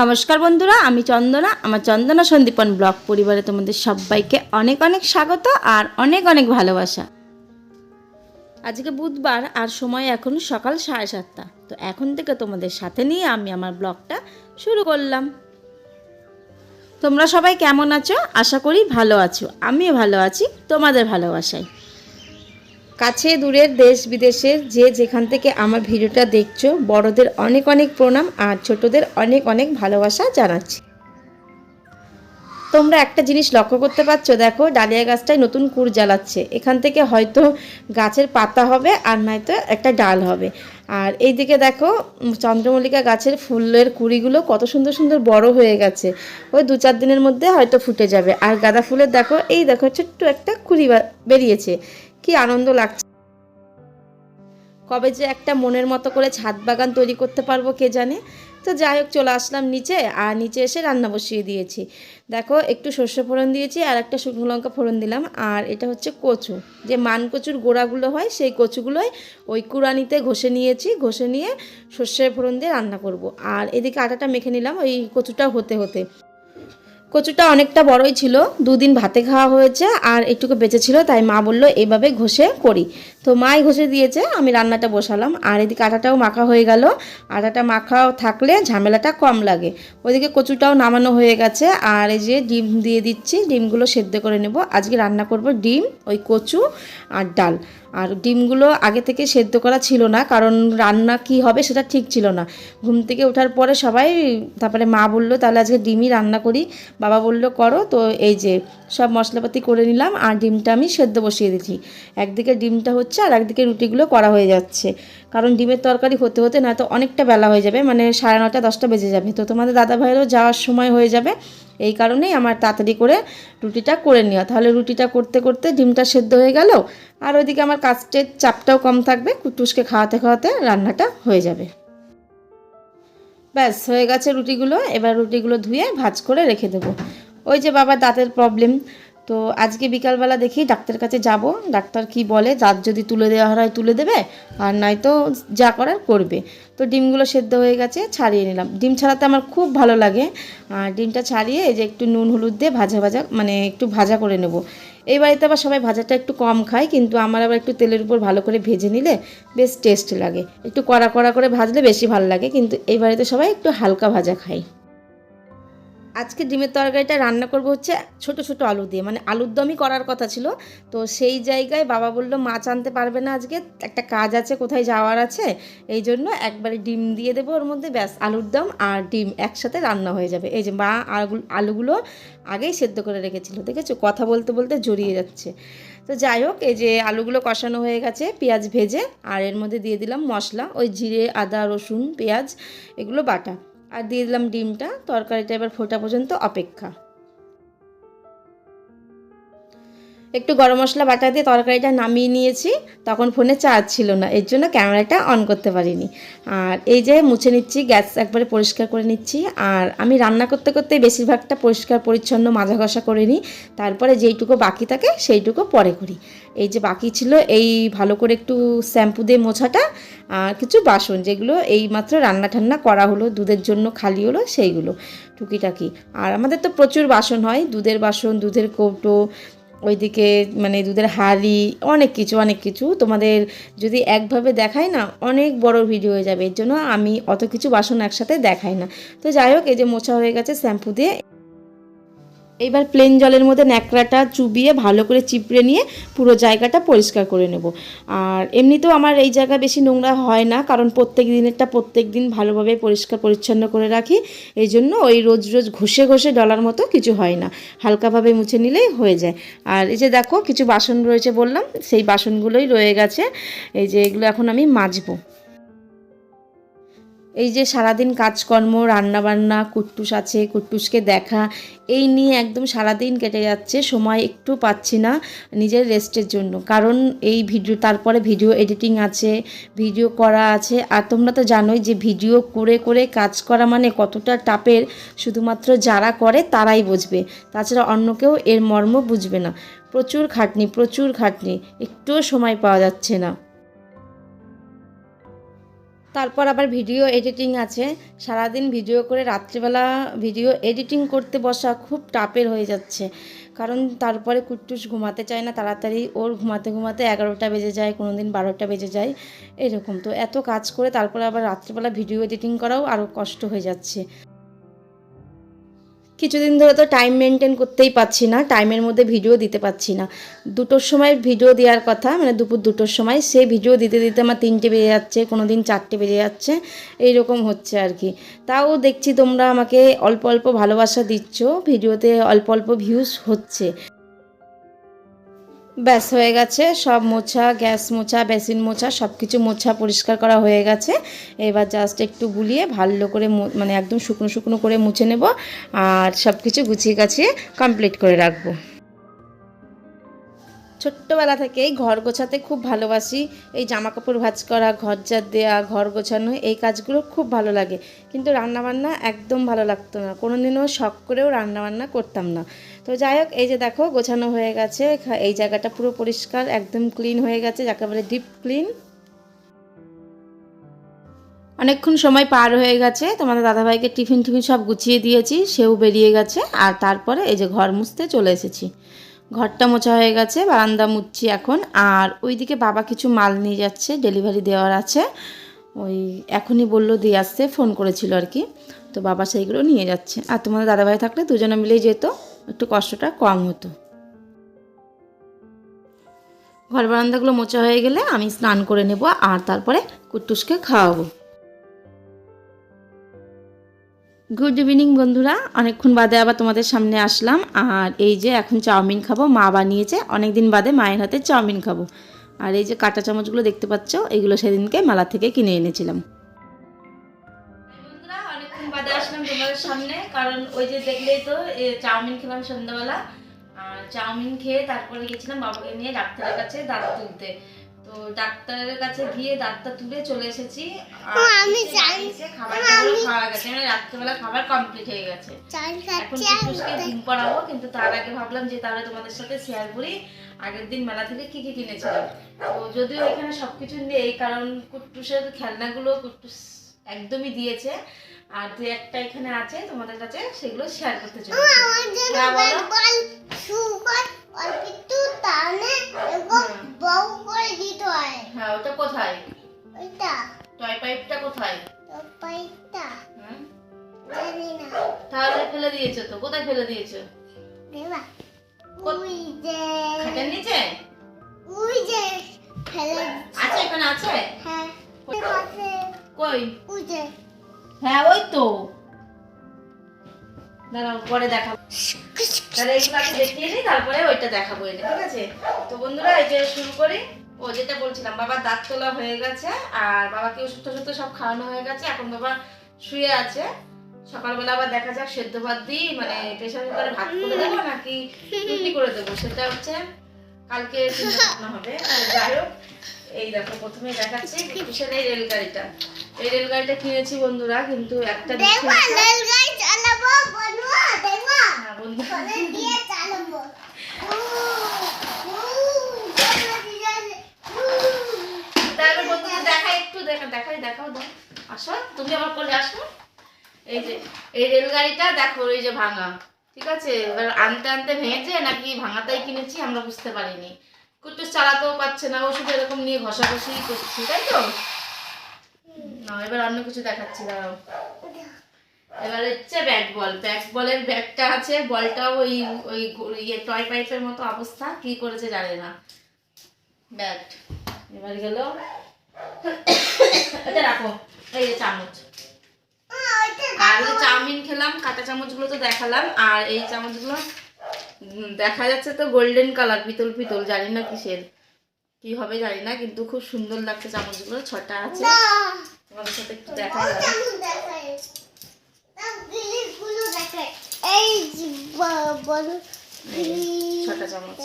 নমস্কার বন্ধুরা, আমি চন্দনা, আমার চন্দনা সন্দীপন ব্লগ পরিবারে তোমাদের সবাইকে অনেক অনেক স্বাগত আর অনেক অনেক ভালোবাসা। আজকে বুধবার আর সময় এখন সকাল সাড়ে সাতটা। তো এখন থেকে তোমাদের সাথে নিয়ে আমি আমার ব্লগটা শুরু করলাম। তোমরা সবাই কেমন আছো? আশা করি ভালো আছো। আমিও ভালো আছি, তোমাদের ভালোবাসায়। কাছে দূরের দেশ বিদেশের যে যেখান থেকে আমার ভিডিওটা দেখছ, বড়দের অনেক অনেক প্রণাম আর ছোটদের অনেক অনেক ভালোবাসা জানাচ্ছি। তোমরা একটা জিনিস লক্ষ্য করতে পারছ, দেখো ডালিয়া গাছটায় নতুন কুড় জ্বালাচ্ছে। এখান থেকে হয়তো গাছের পাতা হবে আর নয়তো একটা ডাল হবে। আর এইদিকে দেখো চন্দ্রমল্লিকা গাছের ফুলের কুড়িগুলো কত সুন্দর সুন্দর বড় হয়ে গেছে। ওই দু চার দিনের মধ্যে হয়তো ফুটে যাবে। আর গাঁদা ফুলের দেখো, এই দেখো ছোট্ট একটা কুড়ি বেরিয়েছে। কি আনন্দ লাগছে? কবে যে একটা মনের মতো করে ছাদ বাগান তৈরি করতে পারব কে জানে? তো যাই হোক, চলে আসলাম নিচে আর নিচে এসে রান্না বসিয়ে দিয়েছি। দেখো, একটু সর্ষে ফোড়ন দিয়েছি আর একটা শুকনো লঙ্কা ফোড়ন দিলাম। আর এটা হচ্ছে কচু। যে মান কচুর গোড়াগুলো হয়, সেই কচুগুলোই ওই কুড়ানিতে ঘষে নিয়েছি। ঘষে নিয়ে সর্ষে ফোড়ন দিয়ে রান্না করব। আর এদিকে আটাটা মেখে নিলাম, ওই কচুটা হতে হতে। কচুটা অনেকটা বড়ই ছিল, দুদিন ভাতে খাওয়া হয়েছে আর একটুকু বেঁচে ছিল, তাই মা বলল এইভাবে ঘষে করি। তো মাই ঘষে দিয়েছে, আমি রান্নাটা বসালাম। আর এদিকে আটাটাও মাখা হয়ে গেল। আটাটা মাখা থাকলে ঝামেলাটা কম লাগে। ওইদিকে কচুটাও নামানো হয়ে গেছে। আর এই যে ডিম দিয়ে দিচ্ছি, ডিমগুলো সেদ্ধ করে নেব। আজকে রান্না করব ডিম, ওই কচু আর ডাল। আর ডিমগুলো আগে থেকে সেদ্ধ করা ছিল না, কারণ রান্না কি হবে সেটা ঠিক ছিল না। ঘুম থেকে ওঠার পরে সবাই, তারপরে মা বলল, তাহলে আজকে ডিমই রান্না করি। বাবা বলল, করো। তো এই যে সব মশলাপাতি করে নিলাম আর ডিমটা আমি সেদ্ধ বসিয়ে দিচ্ছি একদিকে ডিমটা হচ্ছে আর একদিকে রুটিগুলো করা হয়ে যাচ্ছে। কারণ ডিমের তরকারি হতে হতে না তো অনেকটা বেলা হয়ে যাবে মানে সাড়ে নটা দশটা বেজে যাবে। তো তোমাদের দাদা ভাইয়েরও যাওয়ার সময় হয়ে যাবে। এই কারণেই আমার তাড়াতাড়ি করে রুটিটা করে নেওয়া তাহলে রুটিটা করতে করতে ডিমটা সেদ্ধ হয়ে গেল, আর ওইদিকে আমার কাস্টের চাপটাও কম থাকবে, কুটুসকে খাওয়াতে খাওয়াতে রান্নাটা হয়ে যাবে। ব্যাস, হয়ে গেছে রুটিগুলো। এবার রুটিগুলো ধুয়ে ভাজ করে রেখে দেবো। ওই যে বাবা দাঁতের প্রবলেম তো আজকে বিকালবেলা দেখি ডাক্তার কাছে যাব। ডাক্তার কি বলে, দাঁত যদি তুলে দেওয়া হয় তুলে দেবে, আর নয়তো যা করার করবে। তো ডিমগুলো সেদ্ধ হয়ে গেছে, ছাড়িয়ে নিলাম। ডিম ছাড়াতে আমার খুব ভালো লাগে। আর ডিমটা ছাড়িয়ে যে একটু নুন হলুদ দিয়ে ভাজা ভাজা মানে একটু ভাজা করে নেব। এই বাড়িতে আবার সবাই ভাজাটা একটু কম খায়, কিন্তু আমার আবার একটু তেলের উপর ভালো করে ভেজে নিলে বেশ টেস্ট লাগে। একটু কড়া কড়া করে ভাজলে বেশি ভালো লাগে, কিন্তু এই বাড়িতে সবাই একটু হালকা ভাজা খায়। আজকে ডিমের তরকারিটা রান্না করব হচ্ছে ছোট ছোট আলু দিয়ে মানে আলুর দমই করার কথা ছিল। তো সেই জায়গায় বাবা বলল, মাছ আনতে পারবে না আজকে, একটা কাজ আছে, কোথায় যাওয়ার আছে? এই জন্য একবারে ডিম দিয়ে দেবো ওর মধ্যে, ব্যাস, আলুর দম আর ডিম একসাথে রান্না হয়ে যাবে। এই যে মা আলু- আলুগুলো আগেই সেদ্ধ করে রেখেছিল, দেখেছ? কথা বলতে বলতে জড়িয়ে যাচ্ছে। তো যাই হোক, এই যে আলুগুলো কষানো হয়ে গেছে, পেঁয়াজ ভেজে, আর এর মধ্যে দিয়ে দিলাম মশলা, ওই জিরে, আদা, রসুন, পেঁয়াজ, এগুলো বাটা। আর দিয়ে দিলাম ডিমটা তরকারিটা এবার ফোটা পর্যন্ত অপেক্ষা। একটু গরম মশলা বাটা দিয়ে তরকারিটা নামিয়ে নিয়েছি। তখন ফোনে চার্জ ছিল না, এর জন্য ক্যামেরাটা অন করতে পারিনি। আর এই যে মুছে নিচ্ছি গ্যাস একবারে পরিষ্কার করে নিচ্ছি। আর আমি রান্না করতে করতে বেশিরভাগটা পরিষ্কার, পরিচ্ছন্ন, মাজা ঘষা করে নিই তারপরে যেইটুকু বাকি থাকে, সেইটুকু পরে করি। এই যে বাকি ছিল, এই ভালো করে একটু শ্যাম্পু দিয়ে মোছাটা আর কিছু বাসন, যেগুলো এই মাত্র রান্না ঠান্না করা হলো, দুধের জন্য খালি হলো, সেইগুলো, টুকিটাকি। আর আমাদের তো প্রচুর বাসন হয়, দুধের বাসন, দুধের কৌটো ওইদিকে মানে দুধের হাড়ি, অনেক কিছু অনেক কিছু। তোমাদের যদি একভাবে দেখায় না, অনেক বড় ভিডিও হয়ে যাবে। এর জন্য আমি অত কিছু বাসন একসাথে দেখাই না। তো যাই হোক, এই যে মোছা হয়ে গেছে শ্যাম্পু দিয়ে। এইবার প্লেন জলের মধ্যে ন্যাকড়াটা চুবিয়ে ভালো করে চিপড়ে নিয়ে পুরো জায়গাটা পরিষ্কার করে নেব। আর এমনিতেও আমার এই জায়গা বেশি নোংরা হয় না, কারণ প্রত্যেক দিনেরটা প্রত্যেক দিন ভালোভাবে পরিষ্কার পরিচ্ছন্ন করে রাখি। এই জন্য ওই রোজ রোজ ঘষে ঘষে ডলার মতো কিছু হয় না, হালকাভাবে মুছে নিলেই হয়ে যায়। আর এই যে দেখো, কিছু বাসন রয়েছে বললাম, সেই বাসনগুলোই রয়ে গেছে। এই যে এগুলো এখন আমি মাজবো। এই যে সারাদিন কাজকর্ম, রান্নাবান্না, কুট্টুস আছে, কুট্টুসকে দেখা, এই নিয়ে একদম সারাদিন কেটে যাচ্ছে, সময় একটু পাচ্ছি না নিজের রেস্টের জন্য। কারণ এই ভিডিও, তারপরে ভিডিও এডিটিং আছে, ভিডিও করা আছে, আর তোমরা তো জানোই যে ভিডিও করে করে কাজ করা মানে কতটা টাপের, শুধুমাত্র যারা করে তারাই বুঝবে। তাছাড়া অন্য কেউ এর মর্ম বুঝবে না। প্রচুর খাটনি প্রচুর খাটনি, একটুও সময় পাওয়া যাচ্ছে না। তারপর আবার ভিডিও এডিটিং আছে। সারাদিন ভিডিও করে রাত্রিবেলা ভিডিও এডিটিং করতে বসা খুব টাপের হয়ে যাচ্ছে। কারণ তারপরে কুট্টুস ঘুমাতে চায় না, তাড়াতাড়ি ওর ঘুমাতে ঘুমাতে এগারোটা বেজে যায় কোনো দিন বারোটা বেজে যায়, এরকম। তো এত কাজ করে তারপরে আবার রাত্রিবেলা ভিডিও এডিটিং করাও আরও কষ্ট হয়ে যাচ্ছে। কিছুদিন ধরে তো টাইম মেনটেন করতেই পারছি না টাইমের মধ্যে ভিডিও দিতে পারছি না। দুটোর সময় ভিডিও দেওয়ার কথা মানে দুপুর দুটোর সময়, সে ভিডিও দিতে দিতে আমার তিনটে বেজে যাচ্ছে কোনো দিন চারটে বেজে যাচ্ছে, এইরকম হচ্ছে আর কি। তাও দেখছি তোমরা আমাকে অল্প অল্প ভালোবাসা দিচ্ছ ভিডিওতে অল্প অল্প ভিউজ হচ্ছে। ব্যাস, হয়ে গেছে। সব মোছা, গ্যাস মোছা, বেসিন মোছা সব কিছু মোছা পরিষ্কার করা হয়ে গেছে। এবার জাস্ট একটু গুলিয়ে ভালো করে মানে একদম শুকনো শুকনো করে মুছে নেব আর সব কিছু গুছিয়ে গাছিয়ে কমপ্লিট করে রাখব। ছোট্টবেলা থেকেই ঘর গোছাতে খুব ভালোবাসি। এই জামা কাপড় ভাঁজ করা, ঘর ঝাড় দেওয়া, ঘর গোছানো, এই কাজগুলো খুব ভালো লাগে। কিন্তু রান্নাবান্না একদম ভালো লাগতো না। কোনো দিনও শখ করেও রান্নাবান্না করতাম না। তো যাই হোক, এই যে দেখো, গোছানো হয়ে গেছে। এই জায়গাটা পুরো পরিষ্কার, একদম ক্লিন হয়ে গেছে, যাকে বলে ডিপ ক্লিন অনেকক্ষণ সময় পার হয়ে গেছে, তোমাদের দাদাভাইকে টিফিন টিফিন সব গুছিয়ে দিয়েছি, সেও বেরিয়ে গেছে, আর তারপরে এই যে ঘর মুছতে চলে এসেছি। ঘরটা মোছা হয়ে গেছে, বারান্দা মুছছি এখন, আর ওইদিকে বাবা কিছু মাল নিয়ে যাচ্ছে ডেলিভারি দেওয়ার আছে। ওই এখনই বলল দিয়ে আসতে ফোন করেছিল আর কি। তো বাবা সেইগুলো নিয়ে যাচ্ছে। আর তোমাদের দাদাভাই থাকলে দুজনে মিলেই যেত। একটু কষ্টটা কম হতো। ঘর বারান্দাগুলো মোচা হয়ে গেলে আমি স্নান করে নেব আর তারপরে কুট্টুসকে খাওয়াবো। গুড ইভিনিং বন্ধুরা, অনেকক্ষণ বাদে আবার তোমাদের সামনে আসলাম আর এই যে এখন চাউমিন খাব, মা বানিয়েছে অনেক দিন বাদে মায়ের হাতে চাউমিন খাব। আর এই যে কাঁটা চামচগুলো দেখতে পাচ্ছ, এগুলো সেদিনকে মেলা থেকে কিনে এনেছিলাম। আসলাম সামনে কারণ ওই যে দেখলেই তো চাউমিন খেলাম সন্ধ্যাবেলা। আর চাউমিন খেয়ে তারপরে গেছিলাম বাবাকে নিয়ে ডাক্তারের কাছে দাঁত তুলতে। তো ডাক্তারের কাছে গিয়ে দাঁতটা তুলে চলে এসেছি। আমি খাওয়া গেছে। মানে রাত্রেবেলা খাবার কমপ্লিট হয়ে গেছে। এখন ঘুম পাড়াবো কিন্তু তার আগে ভাবলাম যে তাহলে তোমাদের সাথে শেয়ার করি। আগের দিন মেলা থেকে কি কি কিনেছিলাম। তো যদিও এখানে সবকিছু নেই কারণ কুট্টুসের খেলনাগুলো কুট্টুস একদমই দিয়েছে। আর দু একটা এখানে আছে তোমাদের কাছে সেগুলো শেয়ার করতে জন্য হ্যাঁ, হয়। হ্যাঁ। ওটা কোথায়? ওইটা। টয় পাইপটা কোথায়? পাইটা জানি না। তাহলে ফেলে দিয়েছ তো কোথায় ফেলে দিয়েছ? দেবা। উই যে খাটের নিচে? উই যে ফেলে আছে এখানে আছে? হ্যাঁ। কই? উই যে। হ্যাঁ ওই তো। শুয়ে আছে। সকালবেলা আবার দেখা যাক, সেদ্ধ ভাত দিই মানে প্রেশার কুকারে ভাত করে দেবো নাকি রুটি করে দেবো? সেটা হচ্ছে কালকে হবে। যাই হোক, এই দেখো প্রথমে দেখাচ্ছি কিসের এই রেলগাড়িটা। এই রেলগাড়িটা কিনেছি বন্ধুরা কিন্তু একটা দেখাই দেখাও দাও আসো তুমি আমার কোলে আসো। এই যে এই রেলগাড়িটা দেখো এই যে ভাঙা ঠিক আছে? এবার আনতে আনতে ভেঙেছে নাকি ভাঙাটাই কিনেছি আমরা বুঝতে পারিনি। কুটুস চালাতেও পারছে না ও শুধু এরকম নিয়ে ঘষাঘষি করছে তাই তো? না, এবার অন্য কিছু দেখাচ্ছি, দাঁড়াও। এবার হচ্ছে ব্যাট বল ব্যাট বলের ব্যাটটা আছে বলটাও ওই ওই ইয়ে টয় পাইপের মতো অবস্থা, কি করেছে জানে না। ব্যাট এবার গেল। এটা রাখো, এই যে চামচ। আর চাউমিন খেলাম কাঁটা চামচগুলো তো দেখালাম, আর এই চামচগুলো দেখা যাচ্ছে তো গোল্ডেন কালার পিতল পিতল, জানি না কিসের। কি হবে জানি না, কিন্তু খুব সুন্দর লাগছে চামচগুলো, ছটা আছে। তোমাদের সাথে একটু দেখা বল যাবে। কেমন দেখায় তা জিনিসগুলো দেখায়। এই বলো ছটা চামচ।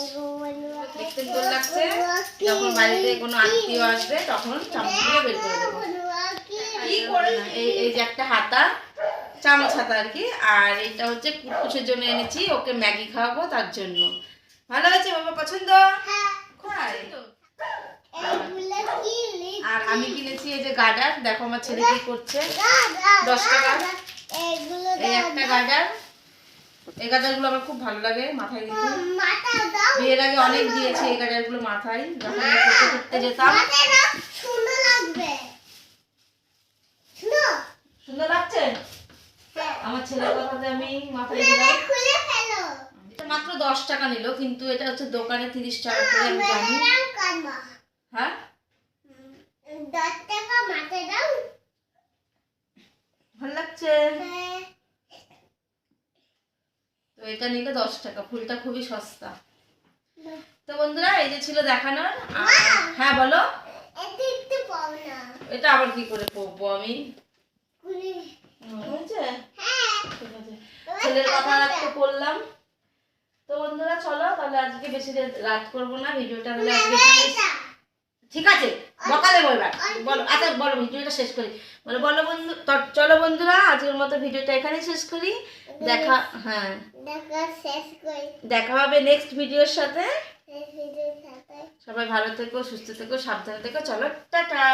দেখতে সুন্দর লাগছে। যখন বাড়িতে কোনো আত্মীয় আসবে তখন চামচগুলো বের করে দেবো। এই এই যে একটা হাতা চামচ হাতা আর কি আর এটা হচ্ছে কুটকুসের জন্য এনেছি ওকে ম্যাগি খাওয়াবো তার জন্য। ভালো হয়েছে বাবা পছন্দ? হ্যাঁ। আর আমি কিনেছি এই যে গার্ডার দেখো আমার ছেলে কি করছে। দশ টাকা। এই একটা গার্ডার এই গার্ডারগুলো আমার খুব ভালো লাগে মাথায় দিতে। বিয়ের আগে অনেক দিয়েছি এই গার্ডারগুলো মাথায়। যখন করতে করতে যেতাম। সুন্দর লাগছে? হ্যাঁ। আমার ছেলের কথাতে আমি মাথায় দিলাম। এটা মাত্র দশ টাকা নিল কিন্তু এটা হচ্ছে দোকানে তিরিশ টাকা করে আমি জানি। হ্যাঁ? দশ টাকা মাথা দাও। ভালো লাগছে? হ্যাঁ। তো এটা নিলে দশ টাকা ফুলটা খুবই সস্তা। তো বন্ধুরা এই যে ছিল দেখানোর। হ্যাঁ বলো। এটা আবার কি করে পরবো আমি? হ্যাঁ। ছেলের কথা একটু বললাম। তো বন্ধুরা চলো তাহলে আজকে বেশি রাত করব না ভিডিওটা তাহলে আজকে ঠিক আছে? সকালে বলবার বলো আচ্ছা বলো ভিডিওটা শেষ করি। বলো বলো বন্ধু চলো বন্ধুরা আজকের মতো ভিডিওটা এখানে শেষ করি। দেখা হ্যাঁ। দেখা হবে নেক্সট ভিডিওর সাথে। সবাই ভালো থেকো সুস্থ থেকো সাবধানে থেকো। চলো টাটা।